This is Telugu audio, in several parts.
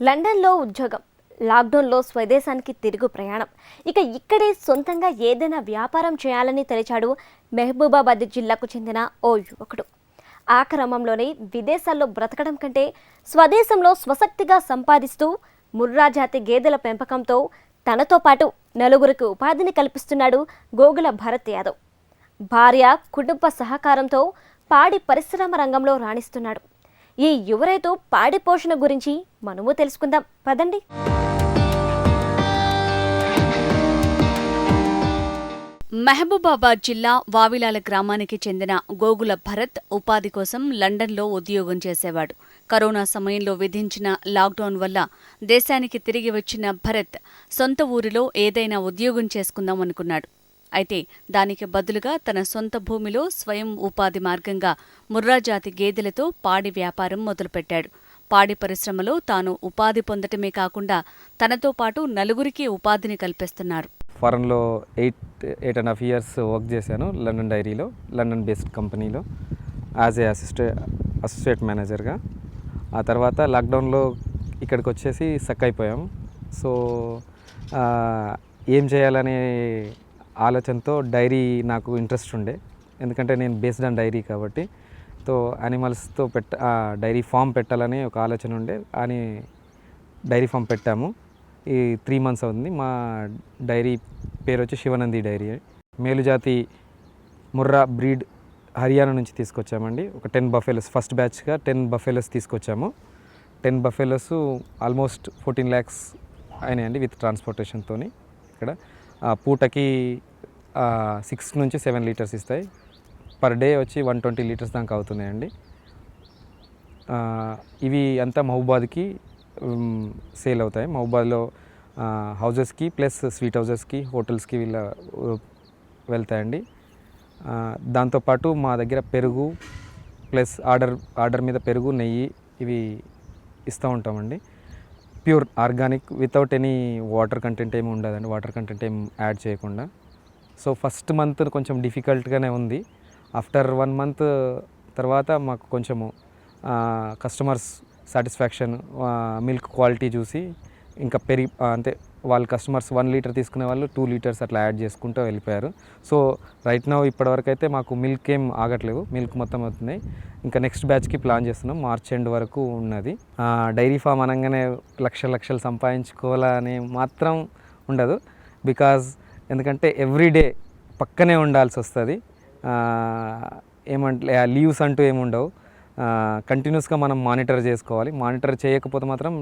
లండన్లో ఉద్యోగం లాక్డౌన్లో స్వదేశానికి తిరుగు ప్రయాణం. ఇక ఇక్కడే సొంతంగా ఏదైనా వ్యాపారం చేయాలని తలిచాడు మెహబూబాబాద్ జిల్లాకు చెందిన ఓ యువకుడు. ఆ క్రమంలోనే విదేశాల్లో బ్రతకడం కంటే స్వదేశంలో స్వశక్తిగా సంపాదిస్తూ ముర్రా జాతి గేదెల పెంపకంతో తనతో పాటు నలుగురికి ఉపాధిని కల్పిస్తున్నాడు గోగుల భరత్ యాదవ్. భార్య కుటుంబ సహకారంతో పాడి పరిశ్రమ రంగంలో రాణిస్తున్నాడు. ఈ యువరైతు పాడి పోషణ గురించి మనము తెలుసుకుందాం. పదండి. మహబూబాబాద్ జిల్లా వావిలాల గ్రామానికి చెందిన గోగుల భరత్ ఉపాధి కోసం లండన్లో ఉద్యోగం చేసేవాడు. కరోనా సమయంలో విధించిన లాక్డౌన్ వల్ల దేశానికి తిరిగి వచ్చిన భరత్ సొంత ఊరిలో ఏదైనా ఉద్యోగం చేసుకుందాం అనుకున్నాడు. అయితే దానికి బదులుగా తన సొంత భూమిలో స్వయం ఉపాధి మార్గంగా ముర్రాజాతి గేదెలతో పాడి వ్యాపారం మొదలుపెట్టాడు. పాడి పరిశ్రమలో తాను ఉపాధి పొందటమే కాకుండా తనతో పాటు నలుగురికి ఉపాధిని కల్పిస్తున్నారు. ఫారెన్లో eight eight and half years work చేశాను లండన్ డైరీలో లండన్ బేస్డ్ కంపెనీలో యాజ్ ఏ అసిస్టే అసోసియేట్ మేనేజర్గా. ఆ తర్వాత లాక్డౌన్లో ఇక్కడికి వచ్చేసి సక్ అయిపోయాం. సో ఏం చేయాలనే ఆలోచనతో డైరీ నాకు ఇంట్రెస్ట్ ఉండే. ఎందుకంటే నేను బేస్డ్ ఆన్ డైరీ కాబట్టి. సో యానిమల్స్తో పెట్ట డైరీ ఫామ్ పెట్టాలని ఒక ఆలోచన ఉండే. అని డైరీ ఫామ్ పెట్టాము. ఈ త్రీ మంత్స్ అవుతుంది. మా డైరీ పేరు వచ్చి శివనంది డైరీ. మేలుజాతి ముర్రా బ్రీడ్ హర్యానా నుంచి తీసుకొచ్చామండి. ఒక టెన్ బఫెలోస్ ఫస్ట్ బ్యాచ్గా టెన్ బఫెలోస్ తీసుకొచ్చాము. Ten buffaloes almost fourteen lakhs అయినాయండి విత్ ట్రాన్స్పోర్టేషన్తో ఇక్కడ. పూటకి సిక్స్ నుంచి సెవెన్ లీటర్స్ ఇస్తాయి. పర్ డే వచ్చి వన్ ట్వంటీ లీటర్స్ దాకా అవుతున్నాయండి. ఇవి అంతా మహబూబాద్కి సేల్ అవుతాయి. మహబూబాద్లో హౌజెస్కి ప్లస్ స్వీట్ హౌజెస్కి హోటల్స్కి వీళ్ళ వెళ్తాయండి. దాంతోపాటు మా దగ్గర పెరుగు ప్లస్ ఆర్డర్ ఆర్డర్ మీద పెరుగు నెయ్యి ఇవి ఇస్తూ ఉంటామండి. Pure organic without any water content ఏమి ఉండదండి. వాటర్ కంటెంట్ ఏం యాడ్ చేయకుండా. సో ఫస్ట్ మంత్ కొంచెం డిఫికల్ట్గానే ఉంది. ఆఫ్టర్ వన్ మంత్ తర్వాత మాకు కొంచెము కస్టమర్స్ సాటిస్ఫాక్షన్ మిల్క్ క్వాలిటీ చూసి ఇంకా పెరిగి అంటే వాళ్ళ కస్టమర్స్ వన్ లీటర్ తీసుకునే వాళ్ళు టూ లీటర్స్ అట్లా యాడ్ చేసుకుంటూ వెళ్ళిపోయారు. సో రైట్ నౌ ఇప్పటివరకు అయితే మాకు మిల్క్ ఏం ఆగట్లేదు. మిల్క్ మొత్తం అవుతున్నాయి. ఇంకా నెక్స్ట్ బ్యాచ్కి ప్లాన్ చేస్తున్నాం. మార్చ్ ఎండ్ వరకు ఉన్నది. డైరీ ఫామ్ అనగానే లక్ష లక్షలు సంపాదించుకోవాలని మాత్రం ఉండదు. బికాజ్ ఎందుకంటే ఎవ్రీడే పక్కనే ఉండాల్సి వస్తుంది. ఏమంటే లీవ్స్ అంటూ ఏముండవు కంటిన్యూస్గా మనం మానిటర్ చేసుకోవాలి. మానిటర్ చేయకపోతే మాత్రం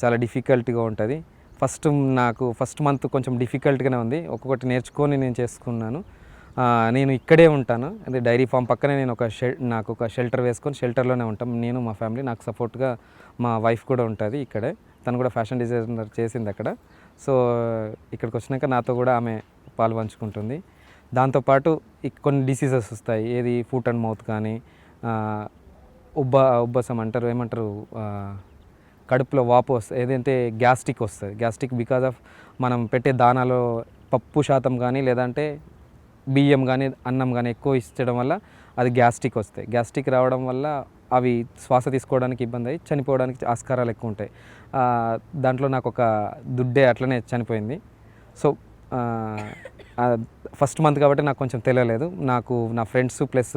చాలా డిఫికల్ట్గా ఉంటుంది. ఫస్ట్ నాకు ఫస్ట్ మంత్ కొంచెం డిఫికల్ట్గానే ఉంది. ఒక్కొక్కటి నేర్చుకొని నేను చేసుకున్నాను. నేను ఇక్కడే ఉంటాను. అదే డైరీ ఫామ్ పక్కనే నేను ఒక షెల్ నాకు ఒక షెల్టర్ వేసుకొని షెల్టర్లోనే ఉంటాం. నేను మా ఫ్యామిలీ నాకు సపోర్ట్గా మా వైఫ్ కూడా ఉంటుంది ఇక్కడే. తను కూడా ఫ్యాషన్ డిజైనర్ చేసింది అక్కడ. సో ఇక్కడికి వచ్చినాక నాతో కూడా ఆమె పాలు పంచుకుంటుంది. దాంతోపాటు కొన్ని డిసీజెస్ వస్తాయి. ఏది ఫుట్ అండ్ మౌత్ కానీ ఉబ్బ ఉబ్బసం అంటారు ఏమంటారు కడుపులో వాపు వస్తుంది ఏదంటే గ్యాస్ట్రిక్ వస్తుంది గ్యాస్ట్రిక్ బికాజ్ ఆఫ్ మనం పెట్టే దానాలో పప్పు శాతం కానీ లేదంటే బియ్యం కానీ అన్నం కానీ ఎక్కువ ఇచ్చడం వల్ల అది గ్యాస్ట్రిక్ వస్తాయి. గ్యాస్ట్రిక్ రావడం వల్ల అవి శ్వాస తీసుకోవడానికి ఇబ్బంది అయ్యి చనిపోవడానికి ఆస్కారాలు ఎక్కువ ఉంటాయి. దాంట్లో నాకు ఒక దుడ్డే అట్లనే చనిపోయింది. సో ఫస్ట్ మంత్ కాబట్టి నాకు కొంచెం తెలియలేదు. నాకు నా ఫ్రెండ్స్ ప్లస్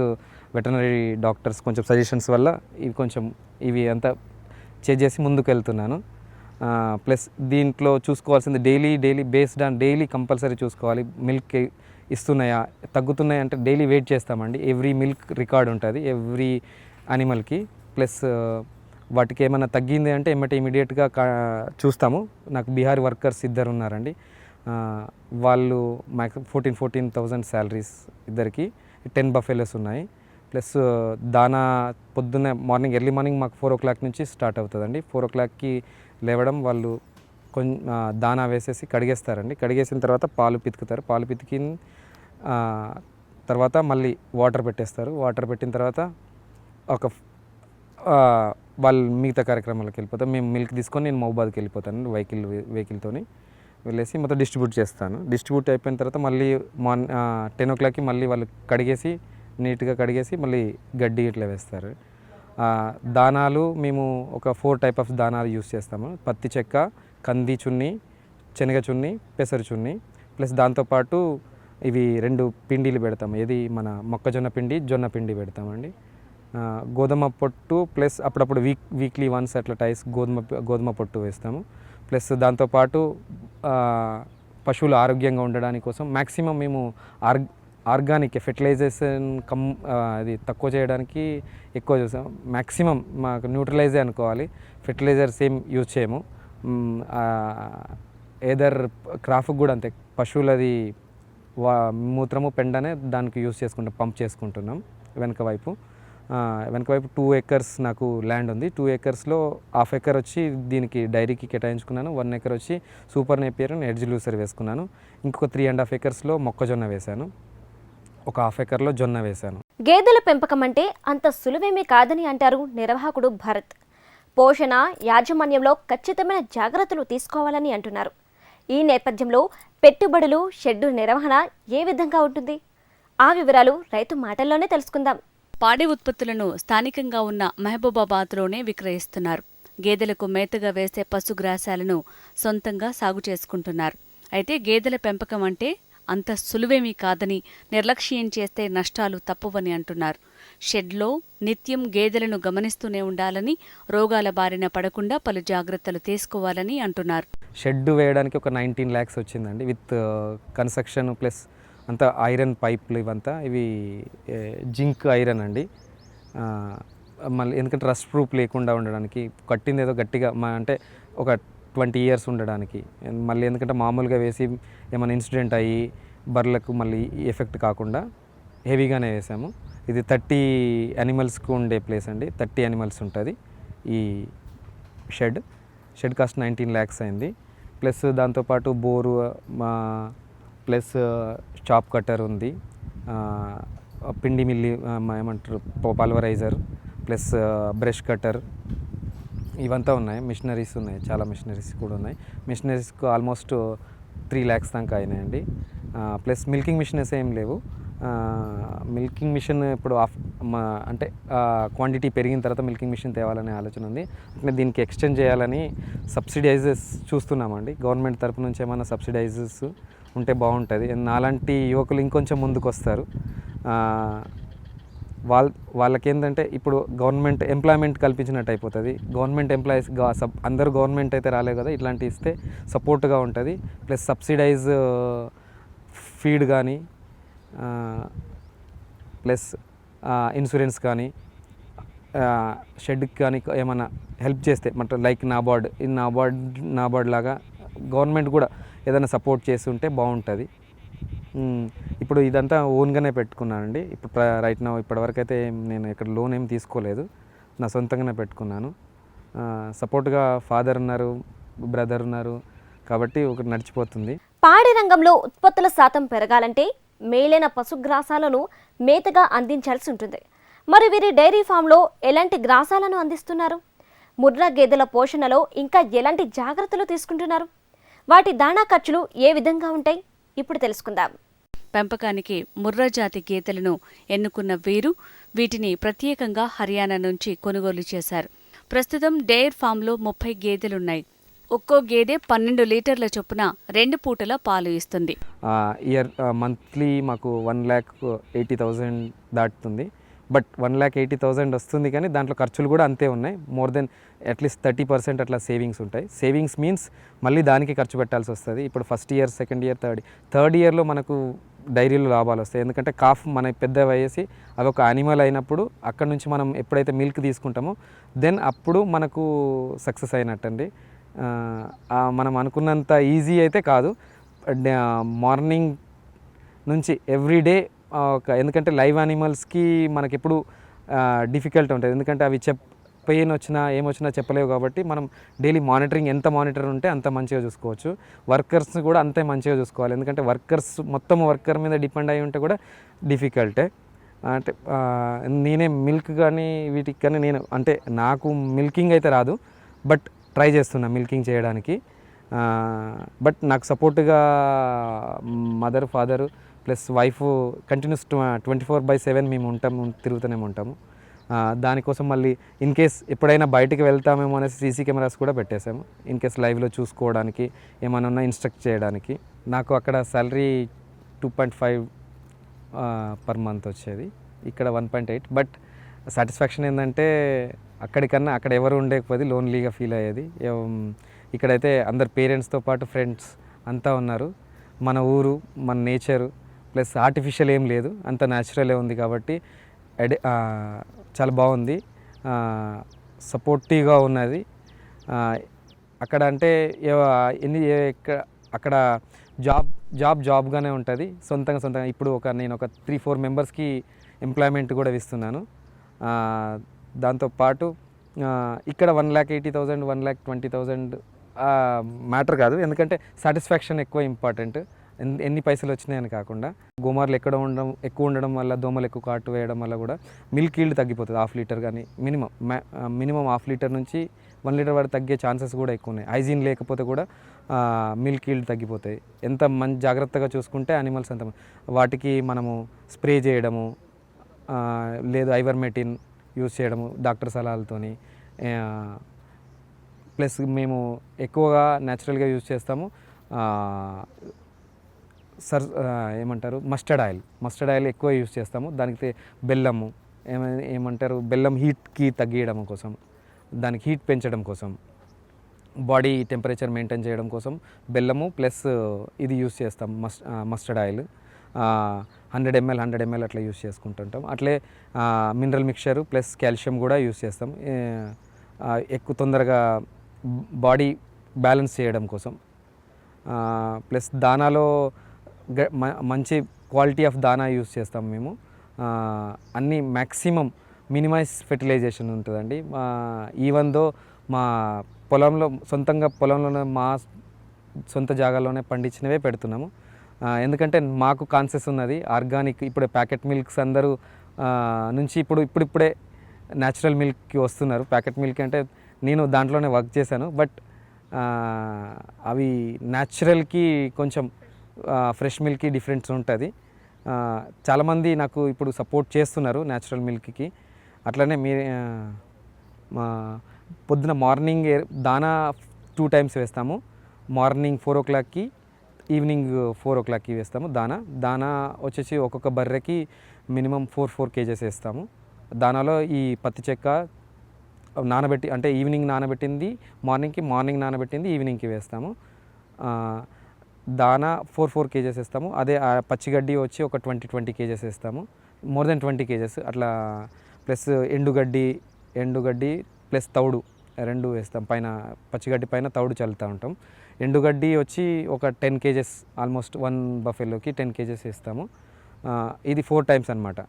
వెటనరీ డాక్టర్స్ కొంచెం సజెషన్స్ వల్ల ఇవి కొంచెం ఇవి అంతా చేసి ముందుకు వెళ్తున్నాను ప్లస్ దీంట్లో చూసుకోవాల్సింది daily daily based on daily compulsory చూసుకోవాలి. మిల్క్ ఇస్తున్నాయా తగ్గుతున్నాయా అంటే డైలీ వెయిట్ చేస్తామండి. ఎవ్రీ మిల్క్ రికార్డ్ ఉంటుంది ఎవ్రీ అనిమల్కి. ప్లస్ వాటికి ఏమైనా తగ్గింది అంటే ఏమంటే ఇమీడియట్గా చూస్తాము. నాకు బీహార్ వర్కర్స్ ఇద్దరు ఉన్నారండి. వాళ్ళు max fourteen fourteen thousand salaries ఇద్దరికి. టెన్ బఫెలోస్ ఉన్నాయి. ప్లస్ దానా పొద్దున్న మార్నింగ్ ఎర్లీ మార్నింగ్ మాకు ఫోర్ ఓ క్లాక్ నుంచి స్టార్ట్ అవుతుందండి. ఫోర్ ఓ క్లాక్కి లేవడం వాళ్ళు కొంచెం దానా వేసేసి కడిగేస్తారండి. కడిగేసిన తర్వాత పాలు పితుకుతారు. పాలు పితికి తర్వాత మళ్ళీ వాటర్ పెట్టేస్తారు. వాటర్ పెట్టిన తర్వాత ఒక వాళ్ళు మిగతా కార్యక్రమాలకు వెళ్ళిపోతాం మేము మిల్క్ తీసుకొని నేను మహబాద్కి వెళ్ళిపోతాను వెహికల్ వెహికల్తోని. వెళ్ళేసి మొత్తం డిస్ట్రిబ్యూట్ చేస్తాను. డిస్ట్రిబ్యూట్ అయిపోయిన తర్వాత మళ్ళీ మార్నింగ్ టెన్ ఓ క్లాక్కి మళ్ళీ వాళ్ళు కడిగేసి నీట్గా కడిగేసి మళ్ళీ గడ్డి ఇట్లా వేస్తారు. దానాలు మేము ఒక ఫోర్ టైప్ ఆఫ్ దానాలు యూస్ చేస్తాము. పత్తి చెక్క కంది చున్ని శనగ చున్ని పెసరు చున్ని. ప్లస్ దాంతోపాటు ఇవి రెండు పిండిలు పెడతాము. ఏది? మన మొక్కజొన్న పిండి జొన్న పిండి పెడతామండి. గోధుమ పొట్టు ప్లస్ అప్పుడప్పుడు వీక్ వీక్లీ వన్స్ అట్లా టైస్ గోధుమ గోధుమ పొట్టు వేస్తాము. ప్లస్ దాంతోపాటు పశువులు ఆరోగ్యంగా ఉండడానికి కోసం మ్యాక్సిమం మేము ఆర్ ఆర్గానిక్ ఫెర్టిలైజేషన్ కమ్ అది తక్కువ చేయడానికి ఎక్కువ చూసాం మ్యాక్సిమం మాకు న్యూట్రలైజే అనుకోవాలి. ఫెర్టిలైజర్స్ ఏం యూజ్ చేయము. ఏదర్ క్రాఫ్ట్ కూడా అంతే. పశువులది వా మూత్రము పెండనే దానికి యూజ్ చేసుకుంటాం పంప్ చేసుకుంటున్నాం వెనక వైపు. వెనక వైపు టూ ఏకర్స్ నాకు ల్యాండ్ ఉంది. టూ ఏకర్స్లో హాఫ్ ఎకర్ వచ్చి దీనికి డైరీకి కేటాయించుకున్నాను. వన్ ఎకర్ వచ్చి సూపర్ నేపియర్ ఎడ్జ్ లూసర్ వేసుకున్నాను. ఇంకొక త్రీ అండ్ హాఫ్ ఏకర్స్లో మొక్కజొన్న వేశాను. ఒక హాఫ్ ఎకర్లో జొన్న వేశాను. గేదెల పెంపకం అంటే అంత సులువేమీ కాదని అంటారు నిర్వాహకుడు భరత్. పోషణ యాజమాన్యంలో ఖచ్చితమైన జాగ్రత్తలు తీసుకోవాలని అంటున్నారు. ఈ నేపథ్యంలో పెట్టుబడులు షెడ్డు నిర్వహణ ఏ విధంగా ఉంటుంది? ఆ వివరాలు రైతు మాటల్లోనే తెలుసుకుందాం. పాడి ఉత్పత్తులను స్థానికంగా ఉన్న మహబూబాబాద్లోనే విక్రయిస్తున్నారు. గేదెలకు మేతగా వేసే పశుగ్రాసాలను సొంతంగా సాగు చేసుకుంటున్నారు. అయితే గేదెల పెంపకం అంటే అంత సులువేమీ కాదని నిర్లక్ష్యం చేస్తే నష్టాలు తప్పవని అంటున్నారు. షెడ్లో నిత్యం గేదెలను గమనిస్తూనే ఉండాలని రోగాల బారిన పడకుండా పలు జాగ్రత్తలు తీసుకోవాలని అంటున్నారు. షెడ్ వేయడానికి ఒక నైన్టీన్ ల్యాక్స్ వచ్చిందండి. విత్ కన్స్ట్రక్షన్ ప్లస్ అంతా ఐరన్ పైప్లు ఇవంతా. ఇవి జింక్ ఐరన్ అండి. మళ్ళీ ఎందుకంటే రస్ట్ ప్రూఫ్ లేకుండా ఉండడానికి కట్టింది ఏదో గట్టిగా మా అంటే ఒక ట్వంటీ ఇయర్స్ ఉండడానికి. మళ్ళీ ఎందుకంటే మామూలుగా వేసి ఏమైనా ఇన్సిడెంట్ అయ్యి బర్రెలకు మళ్ళీ ఎఫెక్ట్ కాకుండా హెవీగానే వేసాము. ఇది థర్టీ అనిమల్స్కు ఉండే ప్లేస్ అండి. థర్టీ అనిమల్స్ ఉంటుంది ఈ shed. Shed cost nineteen lakhs అయింది. ప్లస్ దాంతోపాటు బోరు మా ప్లస్ చాప్ కట్టర్ ఉంది. పిండి మిల్లి ఏమంటారు పల్వరైజర్ ప్లస్ బ్రష్ కట్టర్. ఇవంతా ఉన్నాయి. మిషనరీస్ ఉన్నాయి. చాలా మిషనరీస్ కూడా ఉన్నాయి. మిషనరీస్కు ఆల్మోస్ట్ త్రీ ల్యాక్స్ దాకా అయినాయండి. ప్లస్ మిల్కింగ్ మిషనరీస్ ఏం లేవు. మిల్కింగ్ మిషన్ ఇప్పుడు ఆఫ్ అంటే క్వాంటిటీ పెరిగిన తర్వాత మిల్కింగ్ మిషన్ తేవాలనే ఆలోచన ఉంది. అంటే దీనికి ఎక్స్టెండ్ చేయాలని సబ్సిడైజెస్ చూస్తున్నామండి. గవర్నమెంట్ తరపు నుంచి ఏమైనా సబ్సిడైజెస్ ఉంటే బాగుంటుంది. నాలాంటి యువకులు ఇంకొంచెం ముందుకు వస్తారు వాళ్ళ వాళ్ళకేంటంటే ఇప్పుడు గవర్నమెంట్ ఎంప్లాయ్మెంట్ కల్పించినట్టు అయిపోతుంది. గవర్నమెంట్ ఎంప్లాయీస్ సబ్ అందరూ గవర్నమెంట్ అయితే రాలేదు కదా ఇట్లాంటి ఇస్తే సపోర్ట్గా ఉంటుంది. ప్లస్ సబ్సిడైజ్ ఫీడ్ కానీ ప్లస్ ఇన్సూరెన్స్ కానీ షెడ్కి కానీ ఏమైనా హెల్ప్ చేస్తే అంటే లైక్ నాబార్డ్ ఈ నాబార్డ్ నాబార్డ్ లాగా గవర్నమెంట్ కూడా ఏదైనా సపోర్ట్ చేస్తుంటే బాగుంటుంది. ఇప్పుడు ఇదంతా ఓన్గానే పెట్టుకున్నానండి. ఇప్పుడు రైట్ నా ఇప్పటివరకు అయితే నేను ఇక్కడ లోన్ ఏం తీసుకోలేదు. నా సొంతంగానే పెట్టుకున్నాను. సపోర్ట్గా ఫాదర్ ఉన్నారు బ్రదర్ ఉన్నారు కాబట్టి ఒకటి నడిచిపోతుంది. పాడి రంగంలో ఉత్పత్తుల శాతం పెరగాలంటే మేలైన పశుగ్రాసాలను మేతగా అందించాల్సి ఉంటుంది. మరి వీరి డైరీ ఫామ్లో ఎలాంటి గ్రాసాలను అందిస్తున్నారు? ముర్రా గేదెల పోషణలో ఇంకా ఎలాంటి జాగ్రత్తలు తీసుకుంటున్నారు? వాటి దాణా ఖర్చులు ఏ విధంగా ఉంటాయి? ఇప్పుడు తెలుసుకుందాం. పెంపకానికి ముర్రా జాతి గేదెలను ఎన్నుకున్న వీరు వీటిని ప్రత్యేకంగా హర్యానా నుంచి కొనుగోలు చేశారు. ప్రస్తుతం డైర్ ఫామ్లో ముప్పై గేదెలున్నాయి. ఒక్కో గేదె పన్నెండు లీటర్ల చొప్పున రెండు పూటల పాలు ఇస్తుంది. ఇయర్ మంత్లీ మాకు one lakh eighty thousand దాటుతుంది. But one lakh eighty thousand వస్తుంది కానీ దాంట్లో ఖర్చులు కూడా అంతే ఉన్నాయి. More than at least thirty percent అట్లా సేవింగ్స్ ఉంటాయి. సేవింగ్స్ మీన్స్ మళ్ళీ దానికి ఖర్చు పెట్టాల్సి వస్తుంది. ఇప్పుడు first year second year third third ఇయర్లో మనకు డైరీలో లాభాలు వస్తాయి. ఎందుకంటే కాఫ్ మన పెద్ద వయసి అవి ఒక యానిమల్ అయినప్పుడు అక్కడ నుంచి మనం ఎప్పుడైతే మిల్క్ తీసుకుంటామో దెన్ అప్పుడు మనకు సక్సెస్ అయినట్టండి. మనం అనుకున్నంత ఈజీ అయితే కాదు. మార్నింగ్ నుంచి ఎవ్రీడే ఎందుకంటే లైవ్ యానిమల్స్కి మనకి ఎప్పుడు డిఫికల్ట్ ఉంటుంది. ఎందుకంటే అవి చెప్ పెయిన్ వచ్చినా ఏమొచ్చినా చెప్పలేవు కాబట్టి మనం డైలీ మానిటరింగ్ ఎంత మానిటర్ ఉంటే అంత మంచిగా చూసుకోవచ్చు. వర్కర్స్ని కూడా అంతే మంచిగా చూసుకోవాలి. ఎందుకంటే వర్కర్స్ మొత్తం వర్కర్ మీద డిపెండ్ అయి ఉంటే కూడా డిఫికల్టే. అంటే నేనే మిల్క్ కానీ వీటికి కానీ నేను అంటే నాకు మిల్కింగ్ అయితే రాదు. బట్ ట్రై చేస్తున్నా మిల్కింగ్ చేయడానికి. బట్ నాకు సపోర్ట్గా mother father plus wife continuous twenty four by seven మేము ఉంటాము తిరుగుతూనే ఉంటాము. దానికోసం మళ్ళీ ఇన్ కేస్ ఎప్పుడైనా బయటికి వెళ్తామేమో అనేసి సీసీ కెమెరాస్ కూడా పెట్టేశాము. ఇన్ కేస్ లైవ్లో చూసుకోవడానికి ఏమైనా ఉన్నా ఇన్స్ట్రక్ట్ చేయడానికి. నాకు అక్కడ salary two point five per month వచ్చేది. ఇక్కడ one point eight but satisfaction ఏంటంటే అక్కడికన్నా అక్కడ ఎవరు ఉండకపోతే లోన్లీగా ఫీల్ అయ్యేది. ఇక్కడైతే అందరు పేరెంట్స్తో పాటు ఫ్రెండ్స్ అంతా ఉన్నారు. మన ఊరు మన నేచరు ప్లస్ ఆర్టిఫిషియల్ ఏం లేదు. అంత న్యాచురలే ఉంది కాబట్టి చాలా బాగుంది. సపోర్టివ్గా ఉన్నది. అక్కడ అంటే ఎన్ని అక్కడ జాబ్ జాబ్ జాబ్గానే ఉంటుంది. సొంతంగా సొంతంగా ఇప్పుడు ఒక నేను ఒక త్రీ ఫోర్ మెంబర్స్కి ఎంప్లాయ్మెంట్ కూడా ఇస్తున్నాను. దాంతోపాటు ఇక్కడ one lakh eighty thousand one lakh twenty thousand matter కాదు. ఎందుకంటే సాటిస్ఫాక్షన్ ఎక్కువ ఇంపార్టెంట్. ఎన్ని పైసలు వచ్చినాయని కాకుండా గోమార్లు ఎక్కడ ఉండడం ఎక్కువ ఉండడం వల్ల దోమలు ఎక్కువ కాటు వేయడం వల్ల కూడా మిల్క్ ఈల్డ్ తగ్గిపోతుంది హాఫ్ లీటర్ కానీ మినిమం. మినిమం హాఫ్ లీటర్ నుంచి వన్ లీటర్ వరకు తగ్గే ఛాన్సెస్ కూడా ఎక్కువ ఉన్నాయి. హైజీన్ లేకపోతే కూడా మిల్క్ ఈల్డ్ తగ్గిపోతాయి. ఎంత మంచి జాగ్రత్తగా చూసుకుంటే అనిమల్స్ అంత వాటికి మనము స్ప్రే చేయడము లేదు ఐవర్మెటిన్ యూస్ చేయడము డాక్టర్ సలహాలతోని ప్లస్ మేము ఎక్కువగా న్యాచురల్గా యూజ్ చేస్తాము సర్ ఏమంటారు? Mustard oil. మస్టర్డ్ ఆయిల్ ఎక్కువ యూజ్ చేస్తాము. దానికి బెల్లము ఏమంటారు? బెల్లం హీట్కి తగ్గియడం కోసం దానికి హీట్ పెంచడం కోసం బాడీ టెంపరేచర్ మెయింటైన్ చేయడం కోసం బెల్లము ప్లస్ ఇది యూస్ చేస్తాం మస్ mustard oil. Hundred ML hundred ML అట్లా యూస్ చేసుకుంటుంటాం. అట్లే మినరల్ మిక్చర్ ప్లస్ కాల్షియం కూడా యూస్ చేస్తాం. ఎక్కువ తొందరగా బాడీ బ్యాలెన్స్ చేయడం కోసం. ప్లస్ దానాలో మంచి క్వాలిటీ ఆఫ్ దానా యూస్ చేస్తాం మేము. అన్నీ మ్యాక్సిమం మినిమైజ్ ఫెర్టిలైజేషన్ ఉంటుందండి. మా ఈవెన్ దో మా పొలంలో సొంతంగా పొలంలోనే మా సొంత జాగాలోనే పండించినవే పెడుతున్నాము. ఎందుకంటే మాకు కాన్సెస్ ఉన్నది ఆర్గానిక్ ఇప్పుడు ప్యాకెట్ మిల్క్స్ అందరూ నుంచి ఇప్పుడు ఇప్పుడిప్పుడే న్యాచురల్ మిల్క్కి వస్తున్నారు. ప్యాకెట్ మిల్క్ అంటే నేను దాంట్లోనే వర్క్ చేశాను. బట్ అవి న్యాచురల్కి కొంచెం ఫ్రెష్ మిల్క్కి డిఫరెన్స్ ఉంటుంది. చాలామంది నాకు ఇప్పుడు సపోర్ట్ చేస్తున్నారు న్యాచురల్ మిల్క్కి అట్లనే మీ మా పొద్దున మార్నింగ్ దానా టూ టైమ్స్ వేస్తాము. మార్నింగ్ ఫోర్ ఓ క్లాక్కి ఈవినింగ్ ఫోర్ ఓ క్లాక్కి వేస్తాము దానా. దానా వచ్చేసి ఒక్కొక్క బర్రెకి మినిమం ఫోర్ ఫోర్ కేజెస్ వేస్తాము. దానాలో ఈ పత్తి చెక్క నానబెట్టి అంటే ఈవినింగ్ నానబెట్టింది మార్నింగ్కి మార్నింగ్ నానబెట్టింది ఈవినింగ్కి వేస్తాము. దానా ఫోర్ ఫోర్ కేజెస్ వేస్తాము. అదే పచ్చిగడ్డి వచ్చి ఒక ట్వంటీ ట్వంటీ కేజెస్ వేస్తాము. మోర్ దెన్ ట్వంటీ కేజెస్ అట్లా ప్లస్ ఎండుగడ్డి ఎండుగడ్డి ప్లస్ తౌడు రెండు వేస్తాం. పైన పచ్చిగడ్డి పైన తౌడు చల్లుతూ ఉంటాం. ఎండుగడ్డి వచ్చి ఒక టెన్ కేజెస్ ఆల్మోస్ట్ వన్ బఫెలోకి టెన్ కేజెస్ వేస్తాము. ఇది ఫోర్ టైమ్స్ అనమాట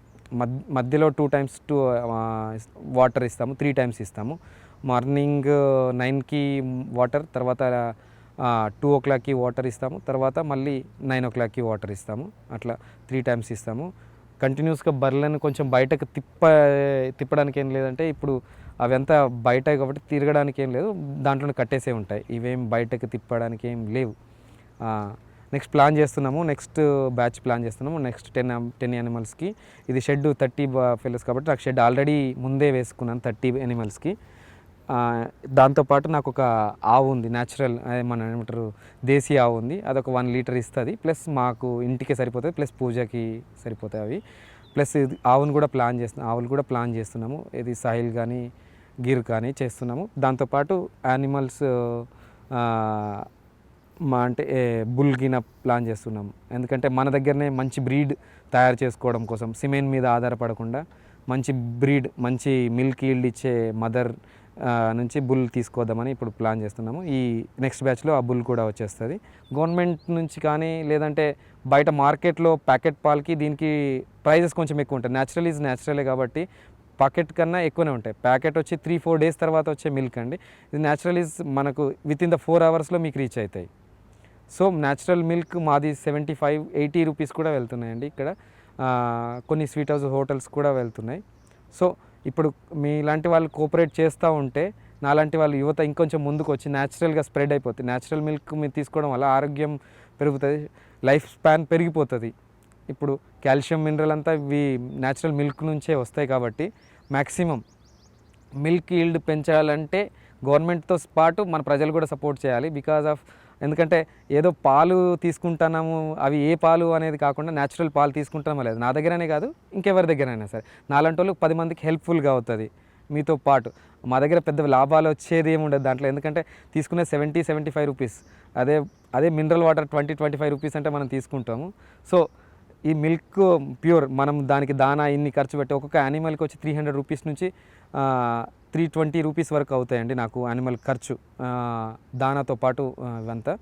మధ్య మధ్యలో టూ టైమ్స్ టూ వాటర్ ఇస్తాము. త్రీ టైమ్స్ ఇస్తాము. మార్నింగ్ నైన్కి వాటర్ తర్వాత టూ ఓ క్లాక్కి వాటర్ ఇస్తాము. తర్వాత మళ్ళీ నైన్ ఓ క్లాక్కి వాటర్ ఇస్తాము. అట్లా త్రీ టైమ్స్ ఇస్తాము. కంటిన్యూస్గా బర్రెలను కొంచెం బయటకు తిప్ప తిప్పడానికి ఏం లేదంటే ఇప్పుడు అవి అంతా బయట కాబట్టి తిరగడానికి ఏం లేదు. దాంట్లోనే కట్టేసే ఉంటాయి. ఇవేం బయటకు తిప్పడానికి ఏం లేవు. నెక్స్ట్ ప్లాన్ చేస్తున్నాము. నెక్స్ట్ బ్యాచ్ ప్లాన్ చేస్తున్నాము. నెక్స్ట్ టెన్ టెన్ యానిమల్స్కి ఇది షెడ్ థర్టీ ఫెలోస్ కాబట్టి నాకు షెడ్ ఆల్రెడీ ముందే వేసుకున్నాను థర్టీ యానిమల్స్కి దాంతోపాటు నాకు ఒక ఆవు ఉంది న్యాచురల్ మన ఏమంటారు దేశీ ఆవు ఉంది. అదొక వన్ లీటర్ ఇస్తుంది. ప్లస్ మాకు ఇంటికి సరిపోతుంది ప్లస్ పూజకి సరిపోతాయి అవి. ప్లస్ ఇది ఆవును కూడా ప్లాన్ చేస్తున్నాం ఆవులు కూడా ప్లాన్ చేస్తున్నాము. ఇది సాహిల్ కానీ గిర్ కానీ చేస్తున్నాము. దాంతోపాటు యానిమల్స్ మా అంటే ఏ, బుల్ గిన ప్లాన్ చేస్తున్నాము. ఎందుకంటే మన దగ్గరనే మంచి బ్రీడ్ తయారు చేసుకోవడం కోసం సిమెంట్ మీద ఆధారపడకుండా మంచి బ్రీడ్ మంచి మిల్క్ ఈల్డ్ ఇచ్చే మదర్ నుంచి బుల్ తీసుకోదామని ఇప్పుడు ప్లాన్ చేస్తున్నాము. ఈ నెక్స్ట్ బ్యాచ్లో ఆ బుల్ కూడా వచ్చేస్తుంది. గవర్నమెంట్ నుంచి కానీ లేదంటే బయట మార్కెట్లో ప్యాకెట్ పాలకి దీనికి ప్రైజెస్ కొంచెం ఎక్కువ ఉంటాయి. న్యాచురల్ ఈజ్ న్యాచురలే కాబట్టి పాకెట్ కన్నా ఎక్కువనే ఉంటాయి. ప్యాకెట్ వచ్చి త్రీ ఫోర్ డేస్ తర్వాత వచ్చే మిల్క్ అండి. ఇది న్యాచురల్ ఈజ్ మనకు విత్ ఇన్ ద ఫోర్ అవర్స్లో మీకు రీచ్ అవుతాయి. సో న్యాచురల్ మిల్క్ మాది సెవెంటీ ఫైవ్ ఎయిటీ రూపీస్ కూడా వెళ్తున్నాయండి ఇక్కడ. కొన్ని స్వీట్ హౌస్ హోటల్స్ కూడా వెళ్తున్నాయి. సో ఇప్పుడు మీలాంటి వాళ్ళు కోఆపరేట్ చేస్తూ ఉంటే నాలాంటి వాళ్ళు యువత ఇంకొంచెం ముందుకు వచ్చి న్యాచురల్గా స్ప్రెడ్ అయిపోతుంది న్యాచురల్ మిల్క్ మీరు తీసుకోవడం వల్ల ఆరోగ్యం పెరుగుతుంది లైఫ్ స్పాన్ పెరిగిపోతుంది. ఇప్పుడు కాల్షియం మినరల్ అంతా ఇవి న్యాచురల్ మిల్క్ నుంచే వస్తాయి కాబట్టి మ్యాక్సిమం మిల్క్ ఈల్డ్ పెంచాలంటే గవర్నమెంట్తో పాటు మన ప్రజలు కూడా సపోర్ట్ చేయాలి. బికాజ్ ఆఫ్ ఎందుకంటే ఏదో పాలు తీసుకుంటున్నాము అవి ఏ పాలు అనేది కాకుండా న్యాచురల్ పాలు తీసుకుంటామో లేదు. నా దగ్గరనే కాదు ఇంకెవరి దగ్గరైనా సరే. నాలాంటి వాళ్ళు పది మందికి హెల్ప్ఫుల్గా అవుతుంది మీతో పాటు. మా దగ్గర పెద్ద లాభాలు వచ్చేది ఏమి ఉండదు దాంట్లో. ఎందుకంటే తీసుకునే సెవెంటీ సెవెంటీ ఫైవ్ రూపీస్ అదే అదే mineral water twenty twenty five rupees అంటే మనం తీసుకుంటాము. సో ఈ మిల్క్ ప్యూర్ మనం దానికి దానా ఇన్ని ఖర్చు పెట్టి ఒక్కొక్క యానిమల్కి వచ్చి త్రీ హండ్రెడ్ రూపీస్ నుంచి త్రీ ట్వంటీ రూపీస్ వరకు అవుతాయండి నాకు యానిమల్ ఖర్చు. దానాతో పాటు ఇవంతా.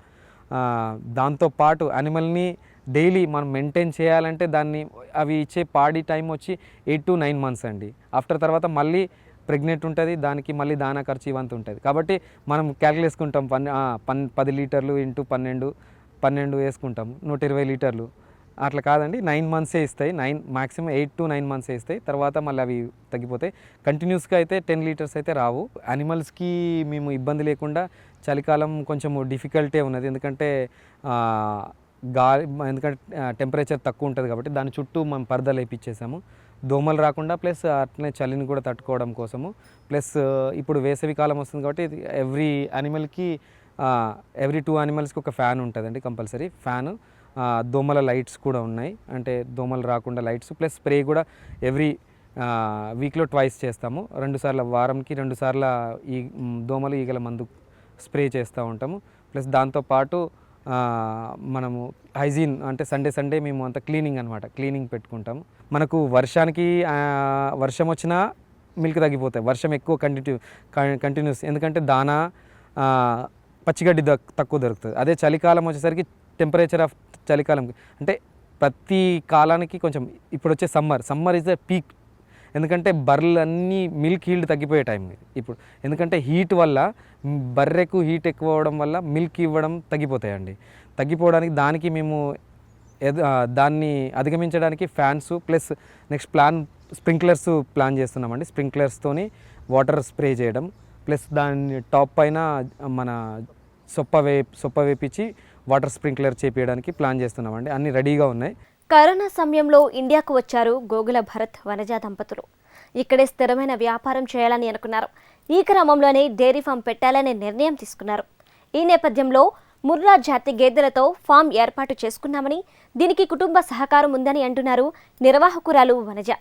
ఆ, దాంతో పాటు యానిమల్ని డైలీ మనం మెయింటైన్ చేయాలంటే దాన్ని అవి ఇచ్చే పాడి టైం వచ్చి ఎయిట్ టు నైన్ మంత్స్ అండి. ఆఫ్టర్ తర్వాత మళ్ళీ ప్రెగ్నెంట్ ఉంటుంది దానికి మళ్ళీ దానా ఖర్చు ఇవంత ఉంటుంది. కాబట్టి మనం క్యాల్కులేట్ చేసుకుంటాం పన్ పన్ పది లీటర్లు ఇంటూ పన్నెండు పన్నెండు వేసుకుంటాం నూట ఇరవై లీటర్లు. అట్లా కాదండి. నైన్ మంత్సే ఇస్తాయి. Nine maximum eight to nine మంత్సే ఇస్తాయి. తర్వాత మళ్ళీ అవి తగ్గిపోతాయి. కంటిన్యూస్గా అయితే టెన్ లీటర్స్ అయితే రావు. అనిమల్స్కి మేము ఇబ్బంది లేకుండా చలికాలం కొంచెం డిఫికల్టే ఉన్నది. ఎందుకంటే గాలి ఎందుకంటే టెంపరేచర్ తక్కువ ఉంటుంది కాబట్టి దాని చుట్టూ మనం పరదలు వేయించేసాము దోమలు రాకుండా ప్లస్ అట్లనే చలిని కూడా తట్టుకోవడం కోసము. ప్లస్ ఇప్పుడు వేసవి కాలం వస్తుంది కాబట్టి ఎవ్రీ యానిమల్కి ఎవ్రీ టూ యానిమల్స్కి ఒక ఫ్యాన్ ఉంటుందండి కంపల్సరీ. ఫ్యాన్. దోమల లైట్స్ కూడా ఉన్నాయి. అంటే దోమలు రాకుండా లైట్స్ ప్లస్ స్ప్రే కూడా ఎవ్రీ వీక్లో ట్వైస్ చేస్తాము. రెండు సార్లు వారంకి రెండు సార్లు ఈ దోమలు ఈగల మందు స్ప్రే చేస్తూ ఉంటాము. ప్లస్ దాంతోపాటు మనము హైజీన్ అంటే సండే సండే మేము అంత క్లీనింగ్ అనమాట క్లీనింగ్ పెట్టుకుంటాము. మనకు వర్షానికి వర్షం వచ్చినా మిల్క్ తగ్గిపోతాయి. వర్షం ఎక్కువ కంటిన్యూ కంటిన్యూస్. ఎందుకంటే దానా పచ్చిగడ్డి దక్- తక్కువ దొరుకుతుంది. అదే చలికాలం వచ్చేసరికి టెంపరేచర్ ఆఫ్ చలికాలం. అంటే ప్రతి కాలానికి కొంచెం ఇప్పుడు వచ్చే summer summer is the peak. ఎందుకంటే బర్రెలు అన్నీ మిల్క్ హీల్డ్ తగ్గిపోయే టైం ఇది ఇప్పుడు. ఎందుకంటే హీట్ వల్ల బర్రెకు హీట్ ఎక్కువ అవ్వడం వల్ల మిల్క్ ఇవ్వడం తగ్గిపోతాయండి. తగ్గిపోవడానికి దానికి మేము దాన్ని అధిగమించడానికి fans plus next plan sprinklers plan చేస్తున్నామండి. స్ప్రింక్లర్స్తోని వాటర్ స్ప్రే చేయడం. ప్లస్ దాని టాప్ పైన మన సొప్ప వే సొప్ప వేపించి వాటర్ స్ప్రింక్లర్ చేపించడానికి ప్లాన్ చేస్తున్నామండి. అన్ని రెడీగా ఉన్నాయి. కరోనా సమయంలో ఇండియాకు వచ్చారు గోగుల భరత్ వనజ దంపతులు. ఇక్కడే స్థిరమైన వ్యాపారం చేయాలని అనుకున్నారు. ఈ క్రమంలోనే డైరీ ఫామ్ పెట్టాలనే నిర్ణయం తీసుకున్నారు. ఈ నేపథ్యంలో ముర్రా జాతి గేదెలతో ఫామ్ ఏర్పాటు చేసుకున్నామని దీనికి కుటుంబ సహకారం ఉందని అంటున్నారు నిర్వాహకురాలు వనజ.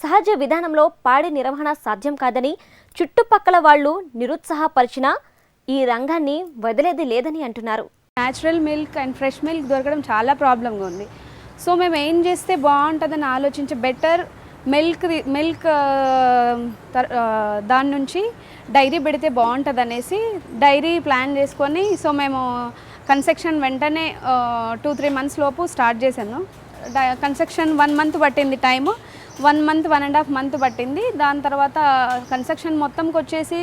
సహజ విధానంలో పాడి నిర్వహణ సాధ్యం కాదని చుట్టుపక్కల వాళ్ళు నిరుత్సాహపరిచినా ఈ రంగాన్ని వదిలేది లేదని అంటున్నారు. Natural milk and fresh milk దొరకడం చాలా ప్రాబ్లంగా ఉంది. సో మేము ఏం చేస్తే బాగుంటుందని ఆలోచించి బెటర్ మిల్క్ మిల్క్ దాని నుంచి డైరీ పెడితే బాగుంటుంది అనేసి డైరీ ప్లాన్ చేసుకొని సో మేము కన్స్ట్రక్షన్ వెంటనే టూ త్రీ మంత్స్ లోపు స్టార్ట్ చేశాను. కన్స్ట్రక్షన్ వన్ మంత్ పట్టింది time. One month one and half month పట్టింది. దాని తర్వాత కన్స్ట్రక్షన్ మొత్తంకి వచ్చేసి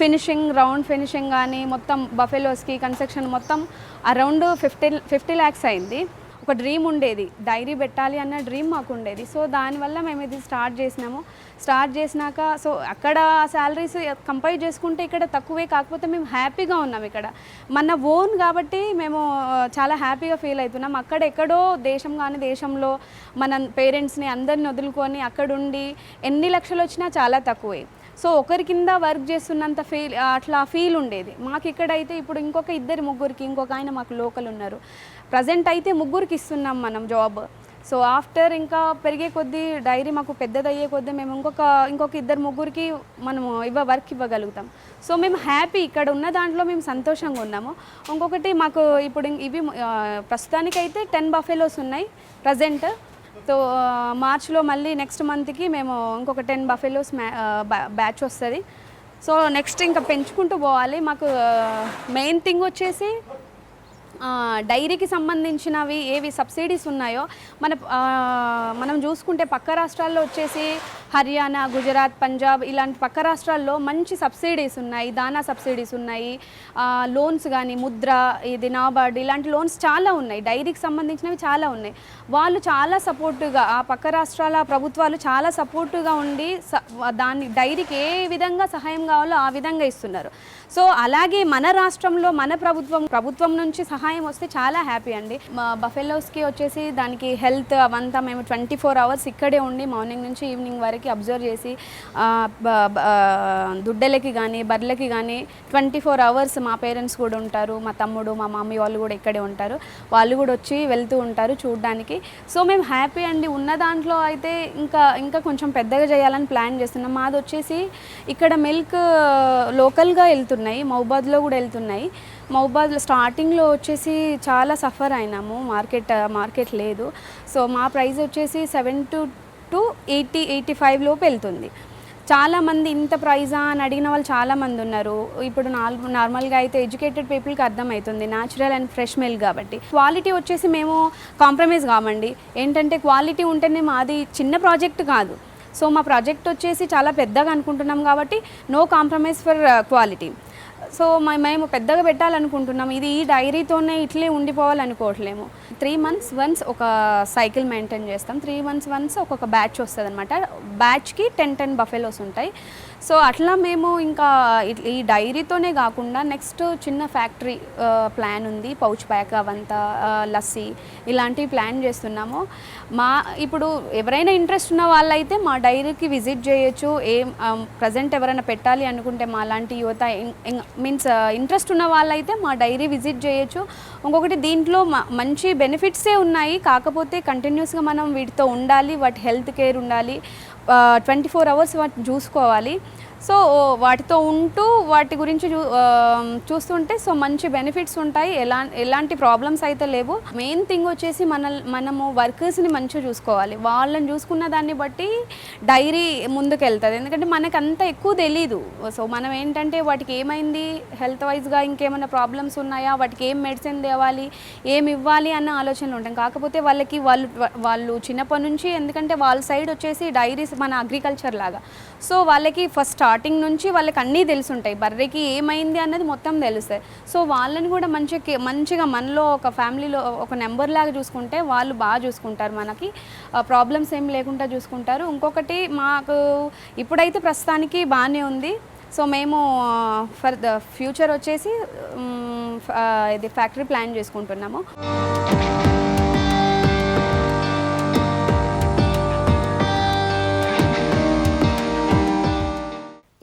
ఫినిషింగ్ రౌండ్ ఫినిషింగ్ కానీ మొత్తం బఫెలోస్కి కన్స్ట్రక్షన్ మొత్తం అరౌండ్ ఫిఫ్టీ ఫిఫ్టీ ల్యాక్స్ అయింది. ఒక డ్రీమ్ ఉండేది. డైరీ పెట్టాలి అన్న డ్రీమ్ మాకు ఉండేది. సో దానివల్ల మేము ఇది స్టార్ట్ చేసినాము. స్టార్ట్ చేసినాక సో అక్కడ శాలరీస్ కంపేర్ చేసుకుంటే ఇక్కడ తక్కువే కాకపోతే మేము హ్యాపీగా ఉన్నాం ఇక్కడ. మన ఓన్ కాబట్టి మేము చాలా హ్యాపీగా ఫీల్ అవుతున్నాం. అక్కడ ఎక్కడో దేశం కానీ దేశంలో మన పేరెంట్స్ని అందరిని వదులుకొని అక్కడుండి ఎన్ని లక్షలు వచ్చినా చాలా తక్కువే. సో ఒకరి కింద వర్క్ చేస్తున్నంత ఫీల్ అట్లా ఫీల్ ఉండేది. మాకు ఇక్కడైతే ఇప్పుడు ఇంకొక ఇద్దరు ముగ్గురికి ఇంకొక ఆయన మాకు లోకల్ ఉన్నారు. ప్రజెంట్ అయితే ముగ్గురికి ఇస్తున్నాం మనం జాబ్. సో ఆఫ్టర్ ఇంకా పెరిగే కొద్దీ డైరీ మాకు పెద్దదయ్యే కొద్దీ మేము ఇంకొక ఇంకొక ఇద్దరు ముగ్గురికి మనము ఇవ్వ వర్క్ ఇవ్వగలుగుతాం. సో మేము హ్యాపీ ఇక్కడ ఉన్న దాంట్లో మేము సంతోషంగా ఉన్నాము. ఇంకొకటి మాకు ఇప్పుడు ఇవి ప్రస్తుతానికైతే టెన్ బఫెలోస్ ఉన్నాయి ప్రజెంట్. సో మార్చ్లో మళ్ళీ నెక్స్ట్ మంత్కి మేము ఇంకొక టెన్ బఫెలోస్ బ్యాచ్ వస్తుంది. సో నెక్స్ట్ ఇంకా పెంచుకుంటూ పోవాలి. మాకు మెయిన్ థింగ్ వచ్చేసి డైరీకి సంబంధించినవి ఏవి సబ్సిడీస్ ఉన్నాయో మన మనం చూసుకుంటే పక్క రాష్ట్రాల్లో వచ్చేసి హర్యానా గుజరాత్ పంజాబ్ ఇలాంటి పక్క రాష్ట్రాల్లో మంచి సబ్సిడీస్ ఉన్నాయి దానా సబ్సిడీస్ ఉన్నాయి లోన్స్ కానీ ముద్ర ఇది నాబార్డ్ ఇలాంటి లోన్స్ చాలా ఉన్నాయి డైరీకి సంబంధించినవి చాలా ఉన్నాయి. వాళ్ళు చాలా సపోర్టుగా ఆ పక్క రాష్ట్రాల ప్రభుత్వాలు చాలా సపోర్టుగా ఉండి దాన్ని డైరీకి ఏ విధంగా సహాయం కావాలో ఆ విధంగా ఇస్తున్నారు. సో అలాగే మన రాష్ట్రంలో మన ప్రభుత్వం ప్రభుత్వం నుంచి సహాయం వస్తే చాలా హ్యాపీ అండి. మా బఫెలోస్కి వచ్చేసి దానికి హెల్త్ అవంతా మేము ట్వంటీ ఫోర్ అవర్స్ ఇక్కడే ఉండి మార్నింగ్ నుంచి ఈవినింగ్ వరకు అబ్జర్వ్ చేసి దుడ్డలకి దుడ్డెలకి కానీ బర్రెలకి కానీ ట్వంటీ ఫోర్ అవర్స్ మా పేరెంట్స్ కూడా ఉంటారు. మా తమ్ముడు మా మమ్మీ వాళ్ళు కూడా ఇక్కడే ఉంటారు. వాళ్ళు కూడా వచ్చి వెళ్తూ ఉంటారు చూడడానికి. సో మేము హ్యాపీ అండి. ఉన్న దాంట్లో అయితే ఇంకా ఇంకా కొంచెం పెద్దగా చేయాలని ప్లాన్ చేస్తున్నాం. మాది వచ్చేసి ఇక్కడ మిల్క్ లోకల్గా వెళ్తున్నాం. వెళ్తున్నాయి మహబాద్లో కూడా వెళ్తున్నాయి. మహబాద్లో స్టార్టింగ్లో వచ్చేసి చాలా సఫర్ అయినాము మార్కెట్ మార్కెట్ లేదు. సో మా ప్రైస్ వచ్చేసి seven to to eighty eighty five లోపు వెళ్తుంది. చాలామంది ఇంత ప్రైజా అని అడిగిన వాళ్ళు చాలా మంది ఉన్నారు. ఇప్పుడు నాలుగు నార్మల్గా అయితే ఎడ్యుకేటెడ్ పీపుల్కి అర్థమవుతుంది న్యాచురల్ అండ్ ఫ్రెష్ మిల్క్ కాబట్టి. క్వాలిటీ వచ్చేసి మేము కాంప్రమైజ్ కామండి. ఏంటంటే క్వాలిటీ ఉంటేనే మాది చిన్న ప్రాజెక్ట్ కాదు. సో మా ప్రాజెక్ట్ వచ్చేసి చాలా పెద్దగా అనుకుంటున్నాం కాబట్టి no compromise for quality. So మ- మేము పెద్దగా పెట్టాలనుకుంటున్నాం ఇది ఈ డైరీతోనే ఇట్లే ఉండిపోవాలనుకోవట్లేము. త్రీ మంత్స్ వన్స్ ఒక సైకిల్ మెయింటైన్ చేస్తాం. త్రీ మంత్స్ వన్స్ ఒక్కొక్క బ్యాచ్ వస్తుంది అనమాట బ్యాచ్కి టెన్ టెన్ బఫెలోస్ ఉంటాయి. సో అట్లా మేము ఇంకా ఈ డైరీతోనే కాకుండా నెక్స్ట్ చిన్న ఫ్యాక్టరీ ప్లాన్ ఉంది. పౌచ్ ప్యాక్ అవంతా లస్సీ ఇలాంటివి ప్లాన్ చేస్తున్నాము. మా ఇప్పుడు ఎవరైనా ఇంట్రెస్ట్ ఉన్న వాళ్ళైతే మా డైరీకి విజిట్ చేయొచ్చు. ఏం ప్రజెంట్ ఎవరైనా పెట్టాలి అనుకుంటే మా లాంటి యువత మీన్స్ ఇంట్రెస్ట్ ఉన్న వాళ్ళైతే మా డైరీ విజిట్ చేయొచ్చు. ఇంకొకటి దీంట్లో మ- మంచి బెనిఫిట్సే ఉన్నాయి. కాకపోతే కంటిన్యూస్గా మనం వీటితో ఉండాలి. వాటి హెల్త్ కేర్ ఉండాలి. ట్వంటీ ఫోర్ అవర్స్ వాటిని చూసుకోవాలి. సో వాటితో ఉంటూ వాటి గురించి చూ చూస్తుంటే సో మంచి బెనిఫిట్స్ ఉంటాయి. ఎలా ఎలాంటి ప్రాబ్లమ్స్ అయితే లేవు. మెయిన్ థింగ్ వచ్చేసి మన మనము వర్కర్స్ని మంచిగా చూసుకోవాలి. వాళ్ళని చూసుకున్న దాన్ని బట్టి డైరీ ముందుకెళ్తుంది. ఎందుకంటే మనకు అంత ఎక్కువ తెలీదు. సో మనం ఏంటంటే వాటికి ఏమైంది? హెల్త్ వైజ్గా ఇంకేమైనా ప్రాబ్లమ్స్ ఉన్నాయా? వాటికి ఏం మెడిసిన్ తేవాలి? ఏమి ఇవ్వాలి? అన్న ఆలోచనలు ఉంటాం కాకపోతే వాళ్ళకి వాళ్ళు వాళ్ళు చిన్నప్పటి నుంచి ఎందుకంటే వాళ్ళ సైడ్ వచ్చేసి డైరీస్ మన అగ్రికల్చర్ లాగా. సో వాళ్ళకి ఫస్ట్ స్టార్టింగ్ నుంచి వాళ్ళకి అన్నీ తెలుసుంటాయి. బర్రెకి ఏమైంది అన్నది మొత్తం తెలుస్తాయి. సో వాళ్ళని కూడా మంచిగా మంచిగా మనలో ఒక ఫ్యామిలీలో ఒక నెంబర్ లాగా చూసుకుంటే వాళ్ళు బాగా చూసుకుంటారు మనకి. ప్రాబ్లమ్స్ ఏం లేకుండా చూసుకుంటారు. ఇంకొకటి మాకు ఇప్పుడైతే ప్రస్తుతానికి బాగానే ఉంది. సో మేము ఫర్ ద ఫ్యూచర్ వచ్చేసి ఇది ఫ్యాక్టరీ ప్లాన్ చేసుకుంటున్నాము.